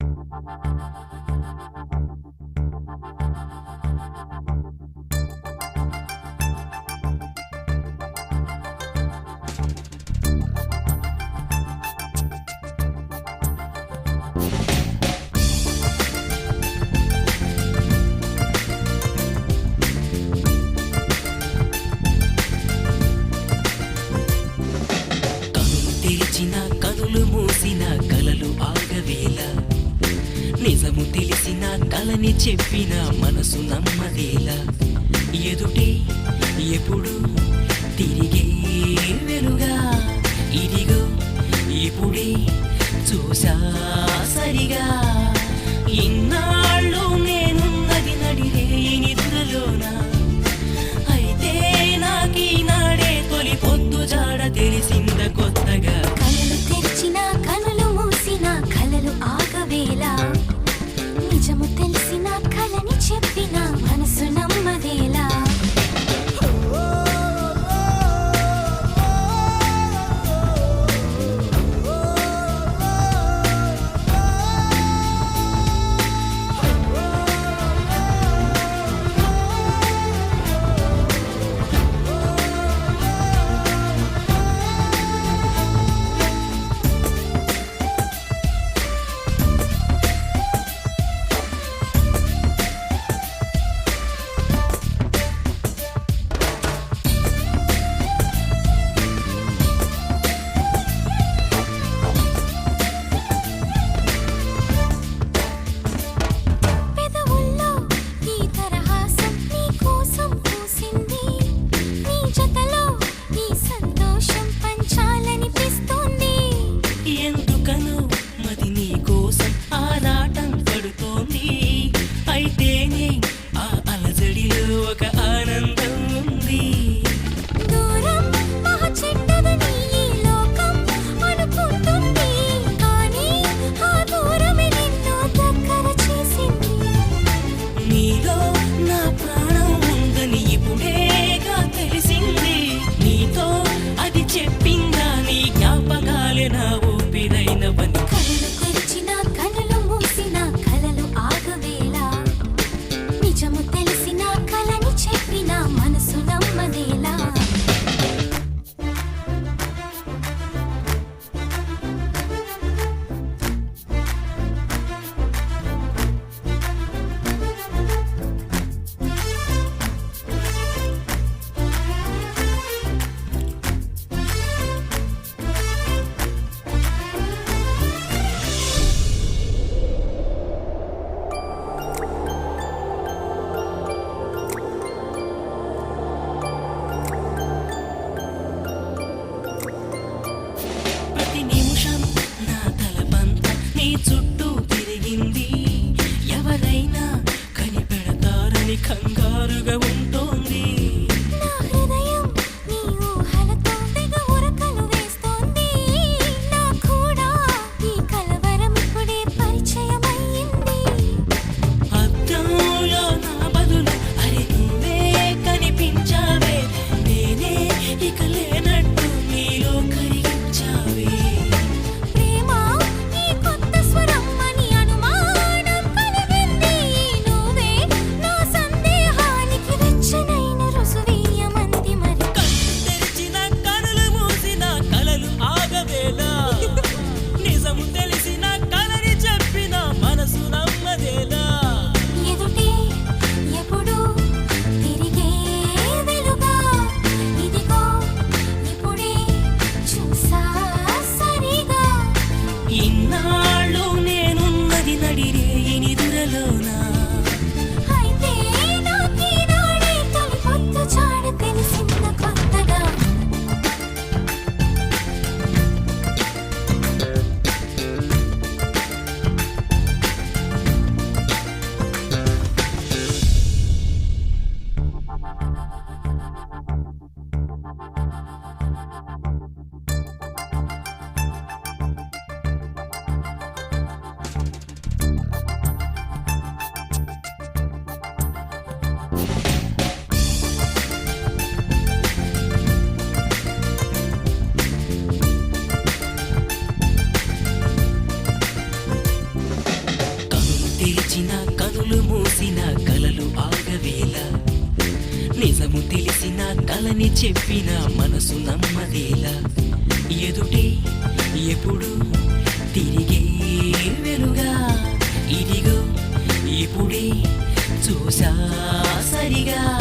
Thank you. నిజము తెలిసిన తలని చెప్పిన మనసు నమ్మదేలా ఎదుటే ఎప్పుడు తిరిగే వెలుగా. ఇదిగో ఇప్పుడే చూసా. కవినైనవని కలలు తెలిసిన చెప్పిన మనసు నమ్మదేలా. ఎదుటే ఎప్పుడు తిరిగే వెలుగా. ఇదిగో ఇప్పుడే చూసా సరిగా.